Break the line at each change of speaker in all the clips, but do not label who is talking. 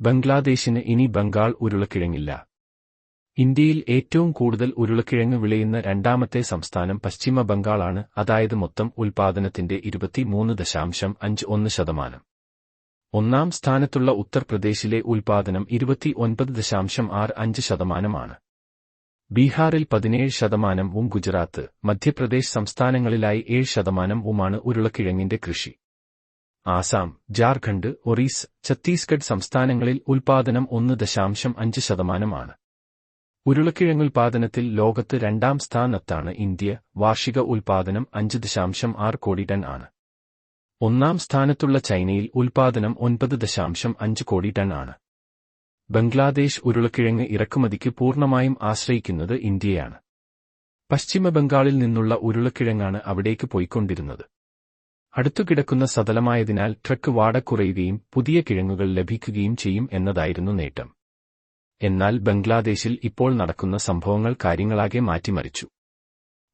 ബംഗ്ലാദേശിന് ഇനി ബംഗാൾ ഉരുളക്കിഴങ്ങില്ല. ഇന്ത്യയിൽ ഏറ്റവും കൂടുതൽ ഉരുളക്കിഴങ്ങ് വിളയുന്ന രണ്ടാമത്തെ സംസ്ഥാനം പശ്ചിമ ബംഗാളാണ് അതായത് മൊത്തം ഉൽപാദനത്തിന്റെ ഇരുപത്തിമൂന്ന് ദശാംശം അഞ്ച് ഒന്ന് ശതമാനം. ഒന്നാം സ്ഥാനത്തുള്ള ഉത്തർപ്രദേശിലെ ഉൽപാദനം ഇരുപത്തിയൊൻപത് ദശാംശം ആറ് അഞ്ച് ശതമാനമാണ്. ബീഹാറിൽ പതിനേഴ് ശതമാനം ഉം ഗുജറാത്ത് മധ്യപ്രദേശ് സംസ്ഥാനങ്ങളിലായി ഏഴ് ശതമാനം ഉമാണ് ഉരുളക്കിഴങ്ങിന്റെ കൃഷി. ആസാം ജാർഖണ്ഡ് ഒറീസ് ഛത്തീസ്ഗഡ് സംസ്ഥാനങ്ങളിൽ ഉൽപാദനം ഒന്ന് ദശാംശം അഞ്ച് ശതമാനമാണ്. ഉരുളക്കിഴങ്ങുൽപാദനത്തിൽ ലോകത്ത് രണ്ടാം സ്ഥാനത്താണ് ഇന്ത്യ വാർഷിക ഉൽപാദനം അഞ്ച് ദശാംശം ആറ് കോടി ടൺ ആണ്. ഒന്നാം സ്ഥാനത്തുള്ള ചൈനയിൽ ഉൽപാദനം ഒൻപത് ദശാംശം അഞ്ച് കോടി ടൺ ആണ്. ബംഗ്ലാദേശ് ഉരുളക്കിഴങ്ങ് ഇറക്കുമതിക്ക് പൂർണമായും ആശ്രയിക്കുന്നത് ഇന്ത്യയാണ്. പശ്ചിമ ബംഗാളിൽ നിന്നുള്ള ഉരുളക്കിഴങ്ങാണ് അവിടേക്ക് പോയിക്കൊണ്ടിരുന്നത്. അടുത്തുകിടക്കുന്ന സതലമായതിനാൽ ട്രക്ക് വാട കുറയുകയും പുതിയ കിഴങ്ങുകൾ ലഭിക്കുകയും ചെയ്യും എന്നതായിരുന്നു നേട്ടം. എന്നാൽ ബംഗ്ലാദേശിൽ ഇപ്പോൾ നടക്കുന്ന സംഭവങ്ങൾ കാര്യങ്ങളാകെ മാറ്റിമറിച്ചു.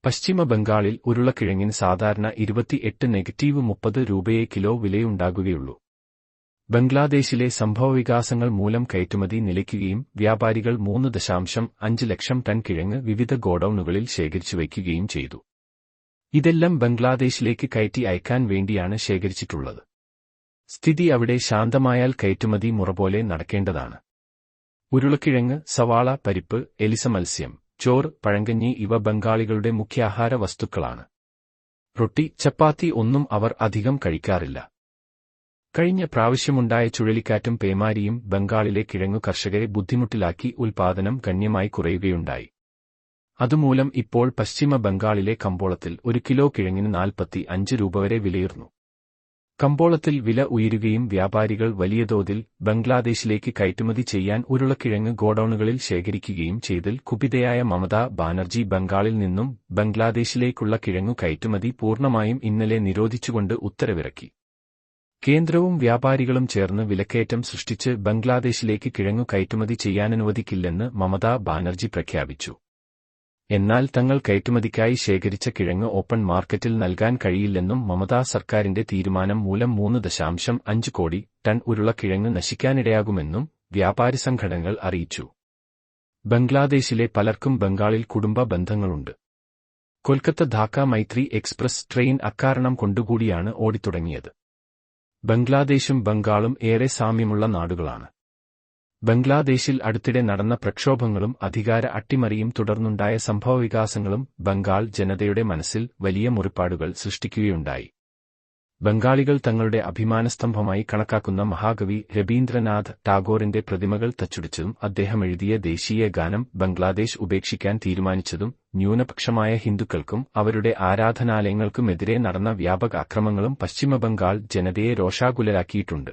പശ്ചിമ ബംഗാളിൽ ഉരുളക്കിഴങ്ങിന് സാധാരണ ഇരുപത്തിയെട്ട് നെഗറ്റീവ് മുപ്പത് രൂപയെ കിലോ വിലയുണ്ടാകുകയുള്ളൂ. ബംഗ്ലാദേശിലെ സംഭവവികാസങ്ങൾ മൂലം കയറ്റുമതി നിലയ്ക്കുകയും വ്യാപാരികൾ മൂന്ന് ദശാംശം അഞ്ച് ലക്ഷം ടൺ കിഴങ്ങ് വിവിധ ഗോഡൌണുകളിൽ ശേഖരിച്ചു വയ്ക്കുകയും ചെയ്തു. ഇതെല്ലാം ബംഗ്ലാദേശിലേക്ക് കയറ്റി അയക്കാൻ വേണ്ടിയാണ് ശേഖരിച്ചിട്ടുള്ളത്. സ്ഥിതി അവിടെ ശാന്തമായാൽ കയറ്റുമതി മുറപോലെ നടക്കേണ്ടതാണ്. ഉരുളക്കിഴങ്ങ് സവാള പരിപ്പ് എലിസ മത്സ്യം ചോറ് പഴങ്കഞ്ഞി ഇവ ബംഗാളികളുടെ മുഖ്യാഹാര വസ്തുക്കളാണ്. റൊട്ടി ചപ്പാത്തി ഒന്നും അവർ അധികം കഴിക്കാറില്ല. കഴിഞ്ഞ പ്രാവശ്യമുണ്ടായ ചുഴലിക്കാറ്റും പേമാരിയും ബംഗാളിലെ കിഴങ്ങു കർഷകരെ ബുദ്ധിമുട്ടിലാക്കി ഉൽപാദനം ഗണ്യമായി കുറയുകയുണ്ടായി. അതുമൂലം ഇപ്പോൾ പശ്ചിമ ബംഗാളിലെ കമ്പോളത്തിൽ ഒരു കിലോ കിഴങ്ങിന് നാൽപ്പത്തി അഞ്ച് രൂപ വരെ വിലയിരുന്നു കമ്പോളത്തിൽ വില ഉയരുകയും വ്യാപാരികൾ വലിയ തോതിൽ ബംഗ്ലാദേശിലേക്ക് കയറ്റുമതി ചെയ്യാൻ ഉരുളക്കിഴങ്ങ് ഗോഡൌണുകളിൽ ശേഖരിക്കുകയും ചെയ്തിൽ കുപിതയായ മമതാ ബാനർജി ബംഗാളിൽ നിന്നും ബംഗ്ലാദേശിലേക്കുള്ള കിഴങ്ങു കയറ്റുമതി പൂർണമായും ഇന്നലെ നിരോധിച്ചുകൊണ്ട് ഉത്തരവിറക്കി. കേന്ദ്രവും വ്യാപാരികളും ചേർന്ന് വിലക്കയറ്റം സൃഷ്ടിച്ച് ബംഗ്ലാദേശിലേക്ക് കിഴങ്ങു കയറ്റുമതി ചെയ്യാനനുവദിക്കില്ലെന്ന് മമതാ ബാനർജി പ്രഖ്യാപിച്ചു. എന്നാൽ തങ്ങൾ കയറ്റുമതിക്കായി ശേഖരിച്ച കിഴങ്ങ് ഓപ്പൺ മാർക്കറ്റിൽ നൽകാൻ കഴിയില്ലെന്നും മമതാ സർക്കാരിന്റെ തീരുമാനം മൂലം മൂന്ന് ദശാംശം അഞ്ച് കോടി ടൺ ഉരുളക്കിഴങ്ങ് നശിക്കാനിടയാകുമെന്നും വ്യാപാരി സംഘടനകൾ അറിയിച്ചു. ബംഗ്ലാദേശിലെ പലർക്കും ബംഗാളിൽ കുടുംബ ബന്ധങ്ങളുണ്ട്. കൊൽക്കത്ത ധാക്ക മൈത്രി എക്സ്പ്രസ് ട്രെയിൻ അക്കാരണം കൊണ്ടുകൂടിയാണ് ഓടിത്തുടങ്ങിയത്. ബംഗ്ലാദേശും ബംഗാളും ഏറെ സാമ്യമുള്ള നാടുകളാണ്. ബംഗ്ലാദേശിൽ അടുത്തിടെ നടന്ന പ്രക്ഷോഭങ്ങളും അധികാര അട്ടിമറിയും തുടർന്നുണ്ടായ സംഭവവികാസങ്ങളും ബംഗാൾ ജനതയുടെ മനസ്സിൽ വലിയ മുറിപ്പാടുകൾ സൃഷ്ടിക്കുകയുണ്ടായി. ബംഗാളികൾ തങ്ങളുടെ അഭിമാനസ്തംഭമായി കണക്കാക്കുന്ന മഹാകവി രവീന്ദ്രനാഥ് ടാഗോറിന്റെ പ്രതിമകൾ തച്ചുടിച്ചതും അദ്ദേഹം എഴുതിയ ദേശീയ ഗാനം ബംഗ്ലാദേശ് ഉപേക്ഷിക്കാൻ തീരുമാനിച്ചതും ന്യൂനപക്ഷമായ ഹിന്ദുക്കൾക്കും അവരുടെ ആരാധനാലയങ്ങൾക്കുമെതിരെ നടന്ന വ്യാപക അക്രമങ്ങളും പശ്ചിമബംഗാൾ ജനതയെ രോഷാകുലരാക്കിയിട്ടുണ്ട്.